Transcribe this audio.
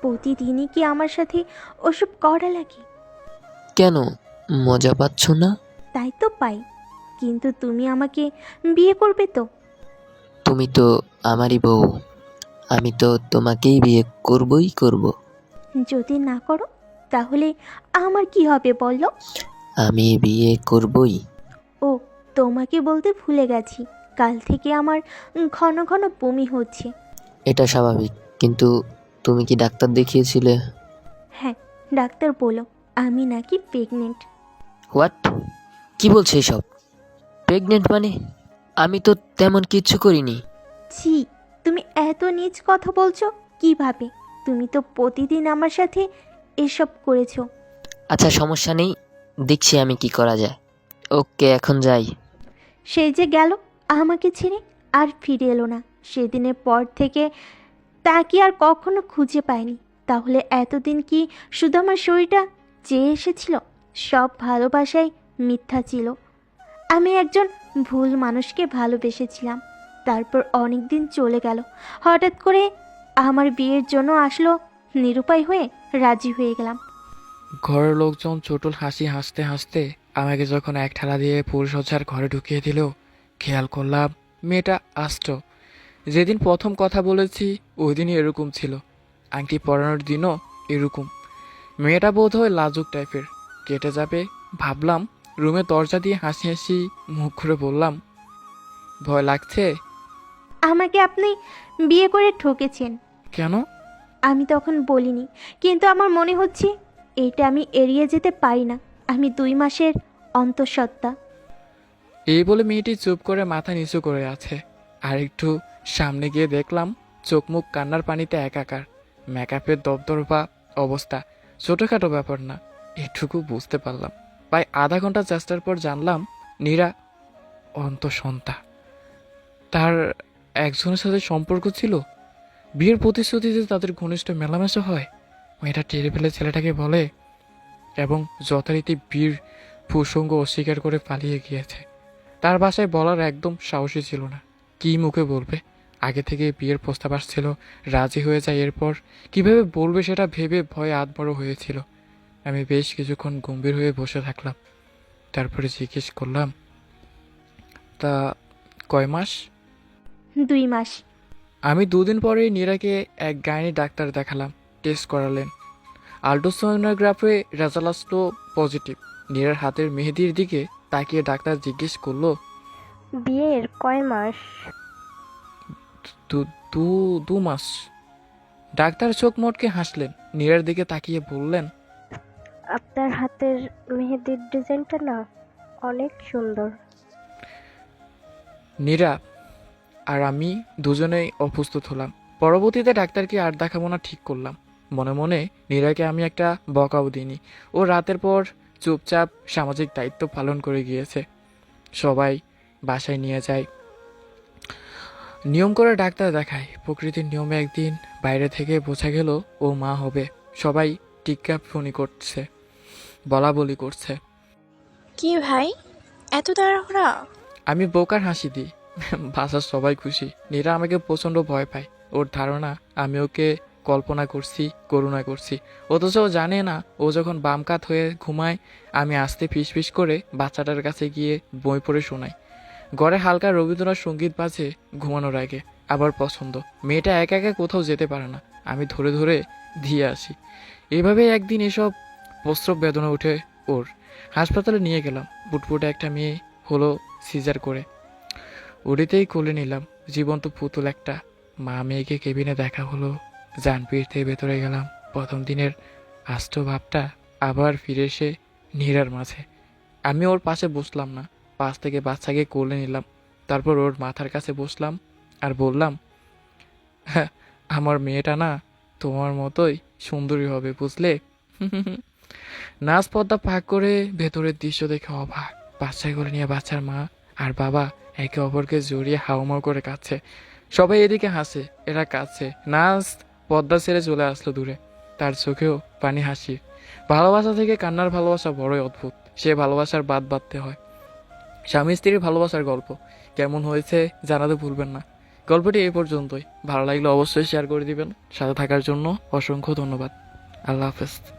প্রতিদিনই কি আমার সাথে ওসব করা লাগে? কেন? মজা পাচ্ছ না? তাই তো পাই। কিন্তু তুমি আমাকে বিয়ে করবে তো? তুমি তো আমারই বউ। আমি তো তোমাকেই বিয়ে করবই করব। যদি না করো তাহলে আমার কি হবে বলো? আমি বিয়ে করবই। ও তোমাকে বলতে ভুলে গেছি। কাল থেকে আমার ঘন ঘন বমি হচ্ছে। এটা স্বাভাবিক। কিন্তু তুমি কি ডাক্তার দেখিয়েছিলে? হ্যাঁ ডাক্তার বলো আমি নাকি প্রেগনেন্ট হোয়াট কি বলছে এসব? প্রেগনেন্ট মানে? আমি তো তেমন কিচ্ছু করিনি। ছি তুমি এত নিজ কথা বলছো কীভাবে? তুমি তো প্রতিদিন আমার সাথে এসব করেছ। আচ্ছা সমস্যা নেই দেখছি আমি কি করা যায়। ওকে এখন যাই। সেই যে গেল আমাকে ছেড়ে আর ফিরে এলো না। সেদিনের পর থেকে তাকে আর কখনো খুঁজে পায়নি। তাহলে এতদিন কি শুধু আমার শরীরটা চেয়ে এসেছিল? সব ভালোবাসাই মিথ্যা ছিল। আমি একজন ভুল মানুষকে ভালোবেসেছিলাম। তারপর অনেক দিন চলে গেল। হঠাৎ করে আমার বিয়ের জন্য আসলো নিরুপায় হয়ে রাজি হয়ে গেলাম। ঘরের লোকজন চটুল হাসি হাসতে হাসতে আমাকে যখন এক ঠেলা দিয়ে ফুলসজ্জার ঘরে ঢুকিয়ে দিল, খেয়াল করলাম মেয়েটা আষ্ট। যেদিন প্রথম কথা বলেছি ওই দিনই এরকম ছিল। আংটি পরানোর দিনও এরকম। মেয়েটা বোধ হয় লাজুক টাইপের। কেটে যাবে ভাবলাম রুমে দরজা দিয়ে হাসি হাসি মুখ ঘুরে বললাম ভয় লাগছে? আমাকে আপনি বিয়ে করে ঠকেছেন। কেন? আমি তখন বলিনি কিন্তু আমার মনে হচ্ছে এটা আমি এড়িয়ে যেতে পারি না। আমি দুই মাসের অন্তঃসত্ত্বা। এই বলে মেয়েটি চুপ করে মাথা নিচু করে আছে। আর একটু সামনে গিয়ে দেখলাম চোখ মুখ কান্নার পানিতে একাকার। মেকআপের দবদরবা অবস্থা ছোটোখাটো ব্যাপার না, এটুকু বুঝতে পারলাম। প্রায় আধা ঘণ্টা চেষ্টার পর জানলাম, নীরা অন্তঃসন্তা তার একজনের সাথে সম্পর্ক ছিল? বিয়ের প্রতিশ্রুতিতে তাদের ঘনিষ্ঠ মেলামেশা হয়? মেয়েটা টেরে ফেলে ছেলেটাকে বলে, এবং যথারীতি বীর প্রসঙ্গ অস্বীকার করে পালিয়ে গিয়েছে। তার বাসায় বলার একদম সাহসী ছিল না। কী মুখে বলবে? আগে থেকে বিয়ের প্রস্তাব আসছিল রাজি হয়ে যায় এরপর। কীভাবে বলবে সেটা ভেবে ভয়ে আধবড় হয়েছিল। আমি বেশ কিছুক্ষণ গম্ভীর হয়ে বসে থাকলাম। তারপরে জিজ্ঞেস করলাম তা কয় মাস? দুই মাস। আমি দুদিন পরেই নীরাকে এক গাইনি ডাক্তার দেখালাম টেস্ট করালেন। আল্ট্রাসোনোগ্রাফে রেজাল্ট আসলো পজিটিভ। নীরার হাতের মেহেদির দিকে তাকিয়ে ডাক্তার জিজ্ঞেস করল বিয়ের কয় মাস? দু দু মাস। ডাক্তার চোখ মোটকে হাসলেন। নীরার দিকে তাকিয়ে বললেন আপনার হাতের মেহেদির ডিজাইনটা না অনেক সুন্দর। নীরা আর আমি দুজনেই অপ্রস্তুত হলাম। পরবর্তীতে ডাক্তারকে আর দেখাবো না ঠিক করলাম। মনে মনে নীরাকে আমি একটা বকাও দিইনি। ও রাতের পর চুপচাপ সামাজিক দায়িত্ব পালন করে গিয়েছে। সবাই বাসায় নিয়ে যায়। নিয়ম করে ডাক্তার দেখায়। প্রকৃতির নিয়মে একদিন বাইরে থেকে বোঝা গেল ও মা হবে। সবাই টিকা ফোনি করছে বলা বলি করছে। কি ভাই? এত তাড়াহুড়া? আমি বোকার হাসি দিই। বাসার সবাই খুশি। নীরা আমাকে প্রচণ্ড ভয় পায়। ওর ধারণা আমি ওকে কল্পনা করছি করুণা করছি। অথচ ও জানে না ও যখন বাম কাত হয়ে ঘুমায় আমি আস্তে ফিস ফিস করে বাচ্চাটার কাছে গিয়ে বই পড়ে শোনাই। ঘরে হালকা রবীন্দ্রনাথ সংগীত বাজে ঘুমানোর আগে, আবার পছন্দ। মেয়েটা একা একা কোথাও যেতে পারে না। আমি ধরে ধরে দিয়ে আসি। এভাবে একদিন এসব প্রস্রব বেদনা উঠে ওর। হাসপাতালে নিয়ে গেলাম। বুটবুটে একটা মেয়ে হলো সিজার করে। উড়িতেই কোলে নিলাম। জীবন্ত পুতুল একটা। মা মেয়েকে কেবিনে দেখা হলো। যান পিড়তে ভেতরে গেলাম। প্রথম দিনের আষ্ট ভাবটা আবার ফিরে এসে নীরার মাঝে। আমি ওর পাশে বসলাম না। পাশ থেকে বাচ্চাকে কোলে নিলাম। তারপর ওর মাথার কাছে বসলাম আর বললাম "হ্যাঁ, আমার মেয়েটা না তোমার মতোই সুন্দরী হবে বুঝলে? নাচ পর্দা পাক করে ভেতরের দৃশ্য দেখে অবাক। বাচ্চা করে নিয়ে বাচ্চার মা আর বাবা একে অপরকে জড়িয়ে হাউমাউ করে কাঁদছে। সবাই এদিকে হাসে এরা কাঁদছে। নাচ পর্দা ছেড়ে চলে আসলো দূরে। তার চোখেও পানি হাসি। ভালোবাসা থেকে কান্নার ভালোবাসা বড়ই অদ্ভুত। সে ভালোবাসার বাদ বাঁধতে হয়। স্বামী স্ত্রীর ভালোবাসার গল্প। কেমন হয়েছে জানাতে ভুলবেন না। গল্পটি এই পর্যন্তই। ভালো লাগলে অবশ্যই শেয়ার করে দিবেন। সাথে থাকার জন্য অসংখ্য ধন্যবাদ। আল্লাহ হাফেজ।